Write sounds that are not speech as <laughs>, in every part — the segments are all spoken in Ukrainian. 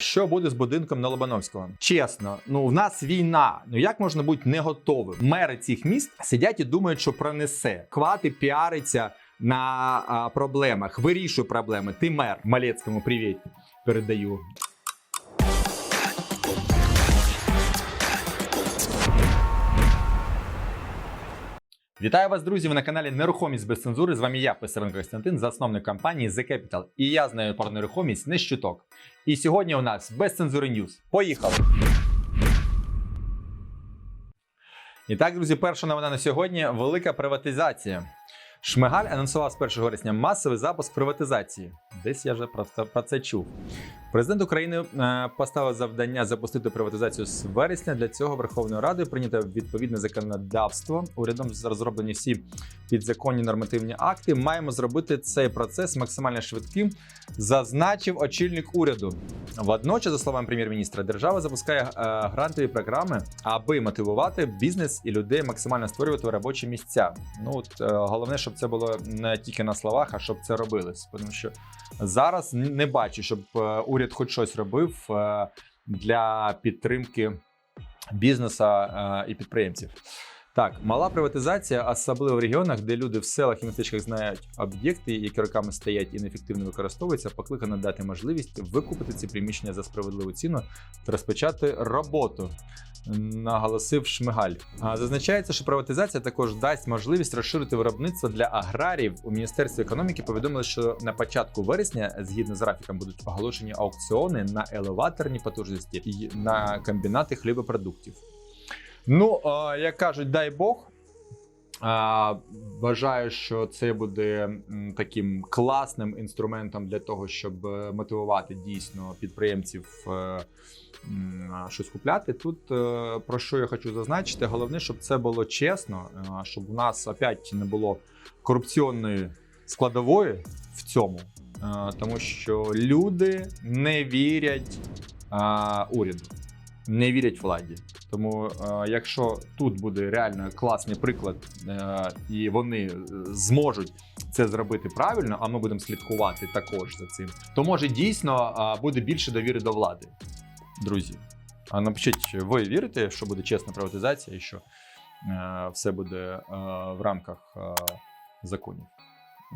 Що буде з будинком на Лобановського? Чесно, ну в нас війна. Ну як можна бути не готовим? Мери цих міст сидять і думають, що пронесе. Хвати піариться на а, проблемах, вирішуй проблеми. Ти мер Малецькому привіт передаю. Вітаю вас, друзі! На каналі Нерухомість без цензури. З вами я, Писаренко Костянтин, засновник компанії The Capital. І я знаю про нерухомість не щуток. І сьогодні у нас без цензури Ньюс. Поїхали! І так, друзі, перша новина на сьогодні велика приватизація. Шмигаль анонсував з 1 вересня масовий запуск приватизації. Десь я вже про це, про це чув. Президент України е, поставив завдання запустити приватизацію з вересня. Для цього Верховною Радою прийнято відповідне законодавство. Урядом розроблені всі підзаконні нормативні акти. Маємо зробити цей процес максимально швидким, зазначив очільник уряду. Водночас, за словами прем'єр-міністра, держава запускає е, грантові програми, аби мотивувати бізнес і людей максимально створювати робочі місця. Ну от е, головне, щоб це було не тільки на словах, а щоб це робилось. Тому що зараз не бачу, щоб е, уряд хоч щось робив е, для підтримки бізнесу е, і підприємців. Так, мала приватизація, особливо в регіонах, де люди в селах і містечках знають об'єкти, які роками стоять і неефективно використовуються, покликано дати можливість викупити ці приміщення за справедливу ціну та розпочати роботу. Наголосив Шмигаль. Зазначається, що приватизація також дасть можливість розширити виробництво для аграріїв. У міністерстві економіки повідомили, що на початку вересня, згідно з графіком, будуть оголошені аукціони на елеваторні потужності і на комбінати хлібопродуктів. Ну, як кажуть, дай Бог. Вважаю, що це буде таким класним інструментом для того, щоб е, мотивувати дійсно підприємців е, щось купляти. Тут е, про що я хочу зазначити, головне, щоб це було чесно, е, щоб у нас опять не було корупційної складової в цьому, е, тому що люди не вірять уряду, не вірять владі. Тому, якщо тут буде реально класний приклад, і вони зможуть це зробити правильно, а ми будемо слідкувати також за цим, то може дійсно буде більше довіри до влади, друзі. А напишіть, ви вірите, що буде чесна приватизація і що е, все буде е, в рамках е, законів.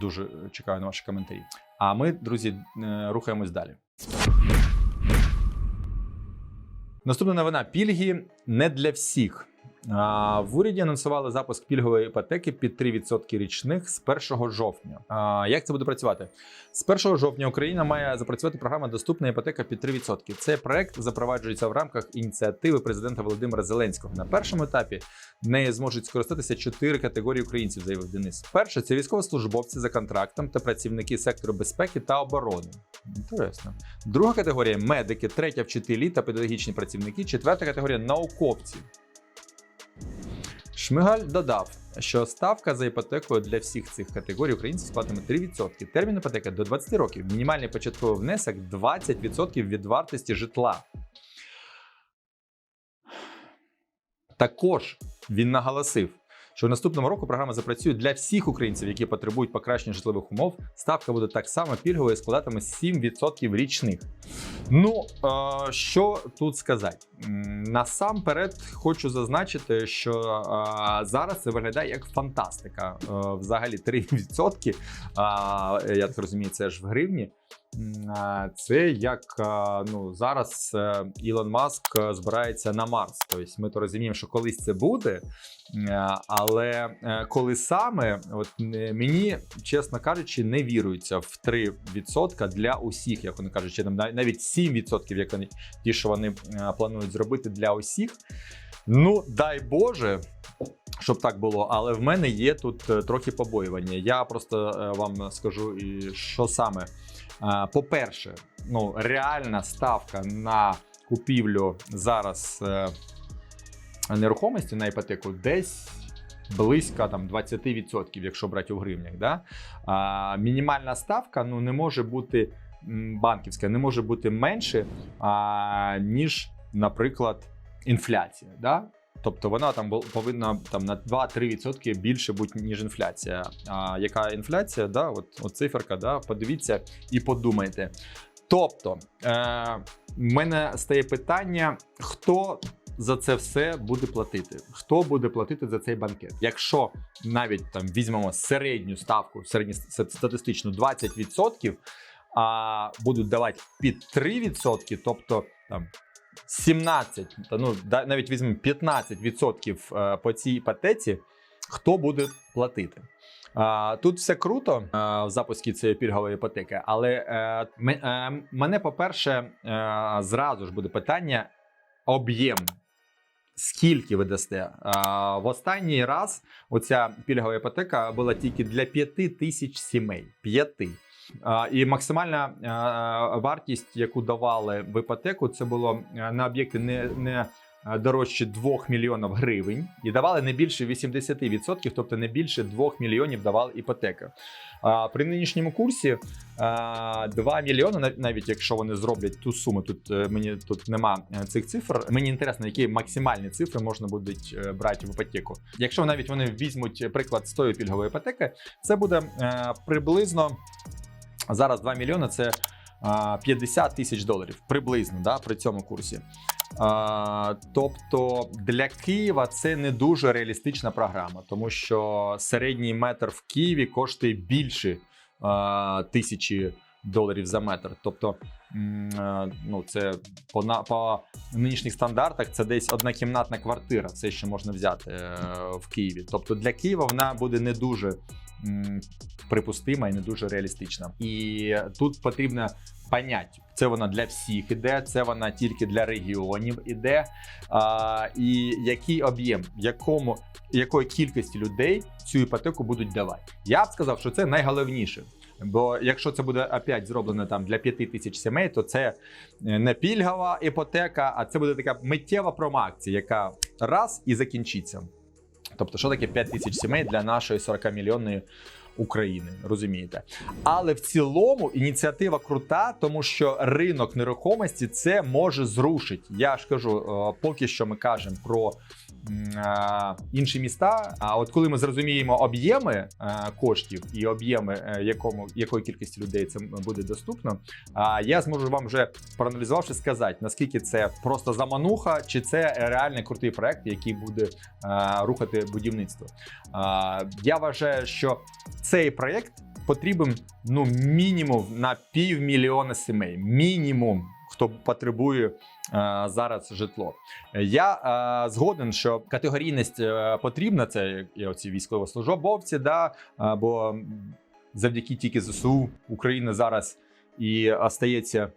Дуже чекаю на ваші коментарі. А ми, друзі, е, рухаємось далі. Наступна новина: пільги не для всіх. В уряді анонсували запуск пільгової іпотеки під 3% річних з 1 жовтня. Як це буде працювати? З 1 жовтня Україна має запрацювати програма Доступна іпотека під 3%. Цей проект запроваджується в рамках ініціативи президента Володимира Зеленського. На першому етапі нею зможуть скористатися чотири категорії українців, заявив Денис. Перше це військовослужбовці за контрактом та працівники сектору безпеки та оборони. Інтересно. Друга категорія медики, третя вчителі та педагогічні працівники, четверта категорія науковці. Шмигаль додав, що ставка за іпотекою для всіх цих категорій українців складатиме 3%. Термін іпотеки до 20 років. Мінімальний початковий внесок 20% від вартості житла. Також він наголосив, що наступного року програма запрацює для всіх українців, які потребують покращення житлових умов. Ставка буде так само пільговою і складатиме 7% річних. Ну що тут сказати? Насамперед хочу зазначити, що зараз це виглядає як фантастика. Взагалі 3%, а, я так розумію, це ж в гривні. Це як ну зараз е, Ілон Маск е, збирається на Марс. Тобто ми то розуміємо, що колись це буде. Е, Але коли саме, от мені, чесно кажучи, не вірується в 3% для усіх, як вони кажуть, чи навіть 7%, як вони ті, що вони планують зробити для усіх. Ну, дай Боже, щоб так було, але в мене є тут трохи побоювання. Я просто вам скажу, що саме. По-перше, ну, реальна ставка на купівлю зараз е, нерухомості на іпотеку десь. Близько там 20%, якщо брати у гривнях. Да? А, мінімальна ставка ну, не може бути банківська, не може бути менше, а, ніж, наприклад, інфляція. Да? Тобто вона там повинна там на 2-3% більше бути, ніж інфляція. А яка інфляція? Да, от, от циферка, да, подивіться і подумайте. Тобто, е, в мене стає питання: хто за це все буде платити? Хто буде платити за цей банкет? Якщо навіть там візьмемо середню ставку, середньостатистичну 20%, а будуть давати під 3%, тобто там 17, ну навіть візьмемо 15% е, по цій іпотеці, хто буде платити? Тут все круто е, в запуску цієї пільгової іпотеки, але е, ме- мене, по-перше, зразу ж буде питання: об'єм. Скільки ви дасте? В останній раз оця пільгова іпотека була тільки для 5 тисяч сімей. П'яти. І максимальна вартість, яку давали в іпотеку, це було е, на об'єкти не, не е, дорожче 2 мільйонів гривень, і давали не більше 80%, тобто не більше 2 мільйонів давала іпотека. При нинішньому курсі 2 мільйони, нав- навіть якщо вони зроблять ту суму, тут е, мені тут нема е, цих цифр. Мені інтересно, які максимальні цифри можна буде е, брати в іпотеку. Якщо навіть вони візьмуть приклад з тої пільгової іпотеки, це буде е, приблизно зараз 2 мільйони це а, 50 тисяч доларів приблизно да, при цьому курсі. А, тобто для Києва це не дуже реалістична програма, тому що середній метр в Києві коштує більше а, тисячі доларів за метр. Тобто, ну це по на по нинішніх стандартах це десь однакімнатна квартира, все, що можна взяти е, в Києві. Тобто для Києва вона буде не дуже припустима і не дуже реалістична. І тут потрібно понять, це вона для всіх іде, це вона тільки для регіонів іде. А, і який об'єм, якому якої кількості людей цю іпотеку будуть давати. Я б сказав, що це найголовніше. Бо якщо це буде опять зроблено там для 5 тисяч сімей, то це е, не пільгова іпотека, а це буде така миттєва промакція, яка раз і закінчиться. Тобто, що таке 5 тисяч сімей для нашої 40-мільйонної України, розумієте? Але в цілому ініціатива крута, тому що ринок нерухомості це може зрушити. Я ж кажу, е, поки що ми кажемо про інші міста. А от коли ми зрозуміємо об'єми е, коштів і об'єми е, якому якої кількості людей це буде доступно, я зможу вам вже проаналізувавши сказати, наскільки це просто замануха, чи це реальний крутий проект, який буде е, рухати будівництво. Я вважаю, що цей проект потрібен ну мінімум на півмільйона сімей. Мінімум, хто потребує е, зараз житло. Я е, згоден, що категорійність е, потрібна. Це оці військовослужбовці, да, бо завдяки тільки ЗСУ Україна зараз і остається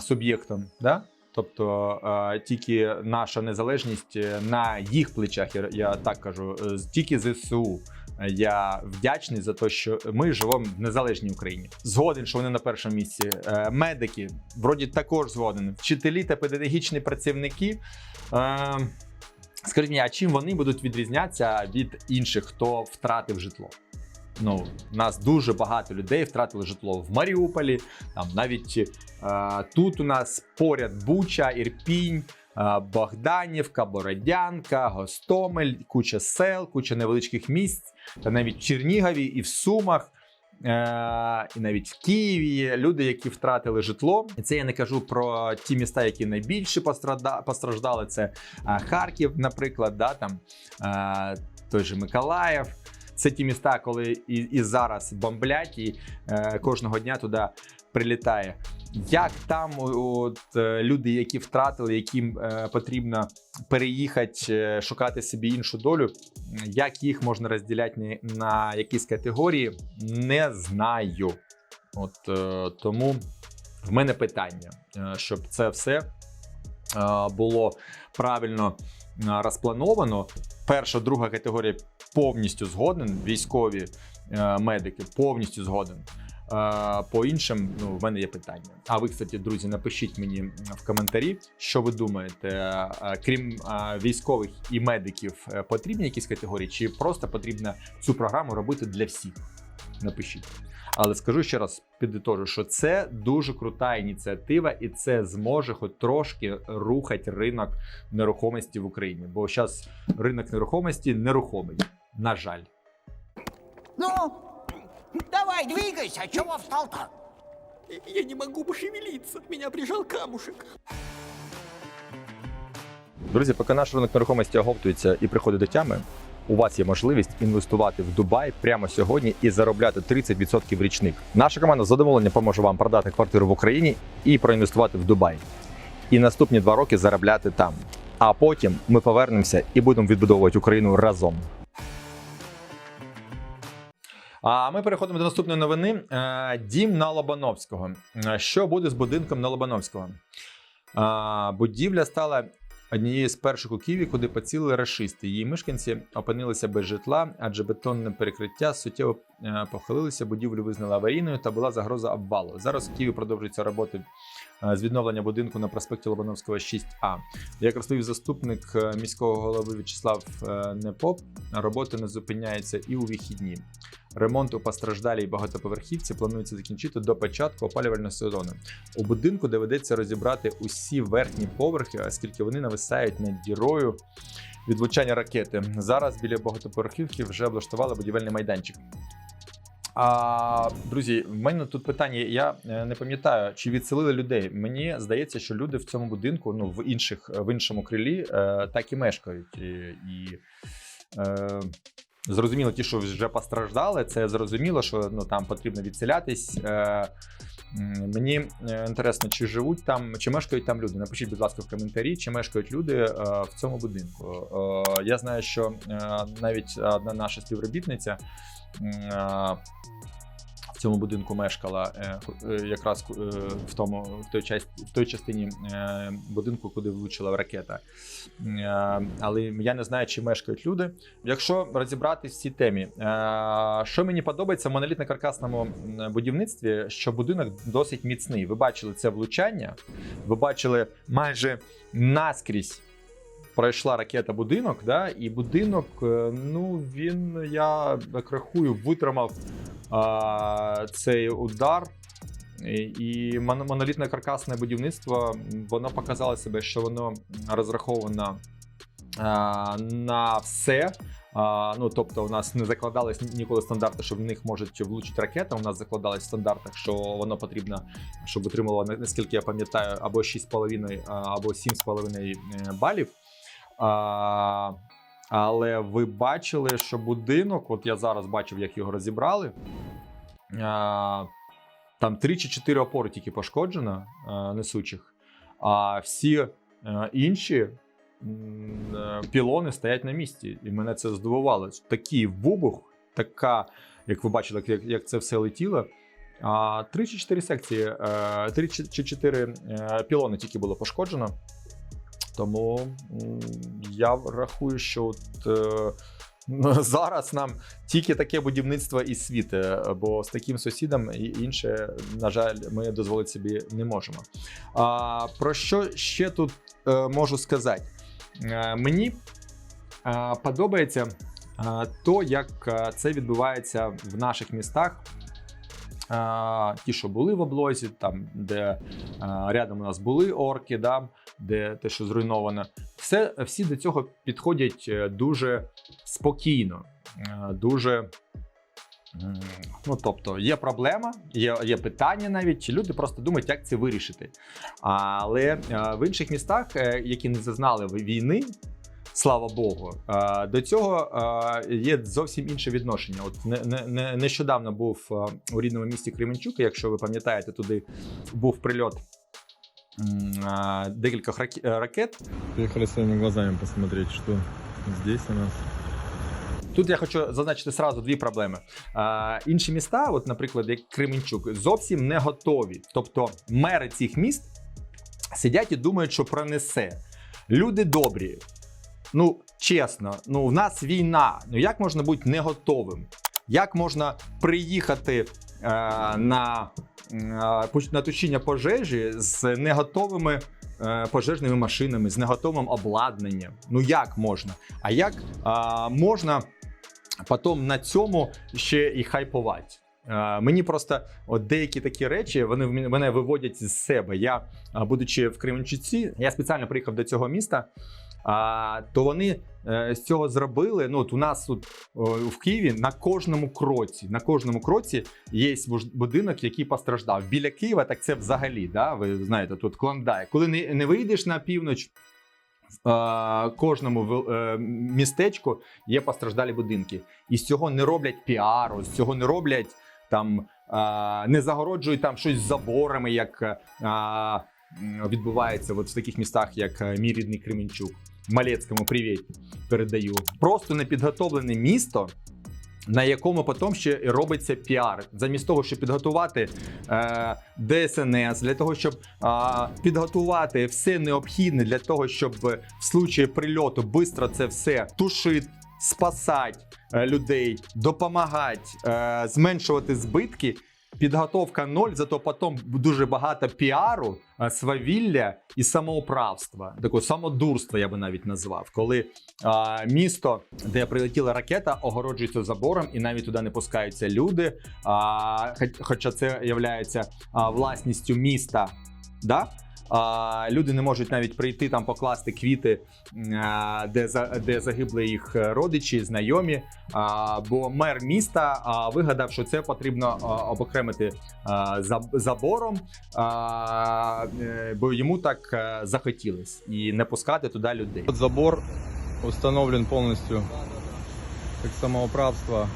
суб'єктом. Да? Тобто тільки наша незалежність на їх плечах, я, так кажу, тільки ЗСУ. Я вдячний за те, що ми живемо в незалежній Україні. Згоден, що вони на першому місці. Е, Медики, вроді також згоден. Вчителі та педагогічні працівники. Е, Скажіть а чим вони будуть відрізнятися від інших, хто втратив житло? Ну, у нас дуже багато людей втратили житло в Маріуполі. Там навіть е, тут у нас поряд Буча, Ірпінь, Богданівка, Бородянка, Гостомель, куча сел, куча невеличких місць, та навіть в Чернігові і в Сумах. Е, і навіть в Києві люди, які втратили житло. І це я не кажу про ті міста, які найбільше постраждали. Це е, Харків, наприклад, да, там, е, той же Миколаїв. Це ті міста, коли і, і зараз бомблять, і е, кожного дня туди прилітає. Як там от, е, люди, які втратили, яким е, потрібно переїхати, е, шукати собі іншу долю, як їх можна розділяти на, якісь категорії, не знаю. От тому в мене питання, щоб це все було правильно розплановано. Перша, друга категорія повністю згоден. Військові медики повністю згоден. По іншим, ну, в мене є питання. А ви, кстати, друзі, напишіть мені в коментарі, що ви думаєте. Е, Крім е, військових і медиків, е, потрібні якісь категорії, чи просто потрібно цю програму робити для всіх? Напишіть. Але скажу ще раз, підітожу, що це дуже крута ініціатива, і це зможе хоч трошки рухати ринок нерухомості в Україні. Бо зараз ринок нерухомості нерухомий. На жаль. Ну, давай, двигайся, чего встал-то? Я не могу пошевелиться. Меня прижал камушек. Друзі, поки наш ринок нерухомості оговтується і приходить до тями, у вас є можливість інвестувати в Дубай прямо сьогодні і заробляти 30% річник. Наша команда з задоволенням поможе вам продати квартиру в Україні і проінвестувати в Дубай. І наступні два роки заробляти там. А потім ми повернемося і будемо відбудовувати Україну разом. А ми переходимо до наступної новини. Е, Дім на Лобановського. Е, Що буде з будинком на Лобановського? Будівля стала однією з перших у Києві, куди поцілили рашисти. Її мешканці опинилися без житла, адже бетонне перекриття суттєво е, похилилося. Будівлю визнали аварійною та була загроза обвалу. Зараз у Києві продовжуються роботи е, з відновлення будинку на проспекті Лобановського 6А. Як розповів заступник е, міського голови В'ячеслав е, Непоп, роботи не зупиняються і у вихідні. Ремонт у постраждалій багатоповерхівці планується закінчити до початку опалювального сезону. У будинку доведеться розібрати усі верхні поверхи, оскільки вони нависають над дірою від влучання ракети. Зараз біля багатоповерхівки вже облаштували будівельний майданчик. А, друзі, в мене тут питання. Я е, не пам'ятаю, чи відселили людей. Мені здається, що люди в цьому будинку, ну в інших в іншому крилі, е, так і мешкають. І, і е, зрозуміло, ті, що вже постраждали, це зрозуміло, що ну там потрібно відселятись. Е, Мені е, інтересно, чи живуть там, чи мешкають там люди. Напишіть, будь ласка, в коментарі, чи мешкають люди е, в цьому будинку. Е, Я знаю, що е, навіть одна наша співробітниця е, цьому будинку мешкала е, е, якраз е, в тому в той часті, в той частині будинку, куди влучила ракета. Але я не знаю, чи мешкають люди. Якщо розібратись в цій темі, що мені подобається в монолітно-каркасному будівництві, що будинок досить міцний. Ви бачили це влучання, ви бачили майже наскрізь. Пройшла ракета будинок, да, і будинок, ну він, я так рахую, витримав цей удар. І- монолітне каркасне будівництво воно показало себе, що воно розраховано на все. Ну, тобто, у нас не закладались ніколи стандарти, що в них можуть влучити ракета. У нас закладались в стандартах, що воно потрібно, щоб отримало, на- наскільки я пам'ятаю, або 6,5, а, або 7,5 е, балів. Але ви бачили, що будинок, от я зараз бачив, як його розібрали. Там 3 чи 4 опори тільки пошкоджено а, несучих, а всі е, інші е, пілони стоять на місці. І мене це здивувало. Такий вибух, така, як ви бачили, як, як це все летіло. А, Три чи чотири секції, е, три чи чи чотири е, пілони тільки було пошкоджено. Тому я рахую, що от, е, <laughs> зараз нам тільки таке будівництво і світе, бо з таким сусідом і інше, на жаль, ми дозволити собі не можемо. А, про що ще тут е, можу сказати? Е, мені е, подобається е, то, як е, це відбувається в наших містах. Ті, що були в облозі, там, де рядом у нас були орки, да, де те, що зруйновано, все, всі до цього підходять е, дуже спокійно, е, дуже. Ну, тобто, є проблема, є, є питання навіть, чи люди просто думають, як це вирішити. Але е, в інших містах, які не зазнали війни, слава Богу, е, до цього е, є зовсім інше відношення. От не, не, не, нещодавно був е, у рідному місті Кременчук, якщо ви пам'ятаєте, туди був прильот декількох ракет. Приехали своими глазами посмотреть, что здесь у нас. Тут я хочу зазначити сразу дві проблеми. А, інші міста, от, наприклад, як Кременчук, зовсім не готові. Тобто мери цих міст сидять і думають, що пронесе. Люди добрі. Ну, чесно, ну в нас війна. Ну як можна бути не готовим? Як можна приїхати е, на, е, на тушіння пожежі з неготовими е, пожежними машинами, з неготовим обладнанням? Ну як можна? А як е, можна потім на цьому ще і хайпувати? Е, Мені просто от деякі такі речі вони мене- виводять з себе. Я, е, будучи в Кременчуці, я спеціально приїхав до цього міста. А, то вони е, з цього зробили. Ну, от у нас тут в Києві на кожному кроці, на кожному кроці є будинок, який постраждав. Біля Києва, так це взагалі, да, ви знаєте, тут Клондайк. Коли не, не вийдеш на північ, кожному е, містечку є постраждалі будинки. І з цього не роблять піару, з цього не роблять там, не загороджують там щось заборами, як відбувається от в таких містах, як е, мій рідний Кременчук. Малецькому привіт передаю. Просто непідготовлене місто. На якому потім ще робиться піар, замість того, щоб підготувати е, ДСНС, для того, щоб е, підготувати все необхідне для того, щоб в случаї прильоту швидко це все тушити, спасати е, людей, допомагати, е, зменшувати збитки. Підготовка ноль, зато потім дуже багато піару, е, свавілля і самоуправства, такого самодурства, я би навіть назвав, коли а, місто, де прилетіла ракета, огороджується забором, і навіть туди не пускаються люди. А, хоч- хоча це є власністю міста. Да? Люди не можуть навіть прийти там покласти квіти, де, де загибли їх е, родичі, знайомі. Бо мер міста вигадав, що це потрібно обокремити забором, е, бо йому так е, захотілось і не пускати туди людей. Вот забор установлен полностью как самоуправство.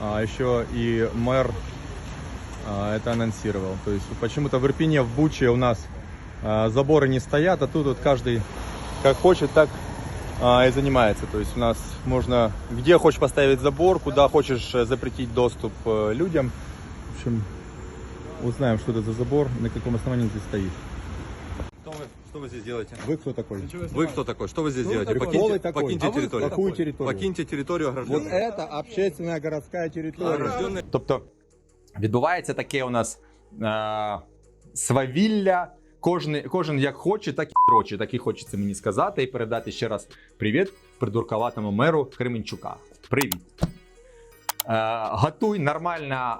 А еще и мэр а, это анонсировал. То есть почему-то в Ирпене, в Буче у нас заборы не стоят, а тут вот каждый как хочет, так а, и занимается. То есть у нас можно где хочешь поставить забор, куда хочешь э, запретить доступ э, людям. В общем, узнаем, что это за забор, на каком основании здесь стоит. Что вы, что вы здесь делаете? Вы кто такой? Вы кто такой? Что вы здесь Кто делаете? такой? Покиньте, Кто вы такой? покиньте А вы территорию. Какую территорию? Покиньте территорию Вот огражденную. это общественная городская территория. Огражденную. Тобто відбувається таке у нас е, свавілля. Кожен, кожен як хоче, так і дрочить. Так і хочеться мені сказати і передати ще раз привіт придурковатому меру Кременчука. Привіт. Е, готуй нормально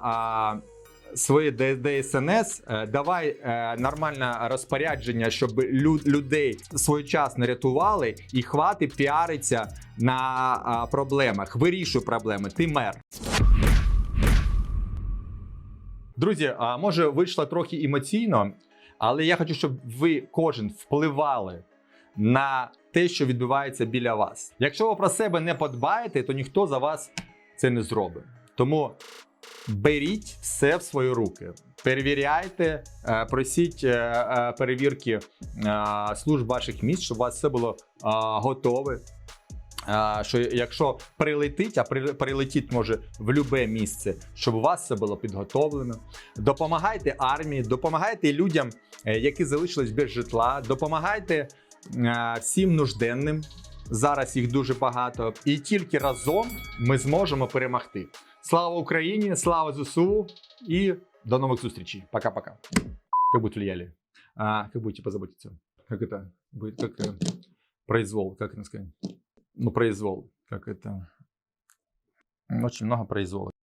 е, своє ДСНС, е, давай е, нормальне розпорядження, щоб лю- людей своєчасно рятували, і хвати піариться на е, проблемах. Вирішуй проблеми. Ти мер. Друзі, а може вийшло трохи емоційно, але я хочу, щоб ви кожен впливали на те, що відбувається біля вас. Якщо ви про себе не подбаєте, то ніхто за вас це не зробить. Тому беріть все в свої руки. Перевіряйте, е, просіть е, е, перевірки служб ваших міст, щоб у вас все було готове. А, що якщо прилетить, а при- прилетіть може в любе місце, щоб у вас все було підготовлено. Допомагайте армії, допомагайте людям, е, які залишились без житла, допомагайте е, всім нужденним. Зараз їх дуже багато, і тільки разом ми зможемо перемогти. Слава Україні! Слава ЗСУ! І до нових зустрічей. Пока-пока. Как будете влияли? А, как будете позаботиться? Как это будет? Как э, произвол? Как это сказать? Ну, произвол, как это. Очень много произвола.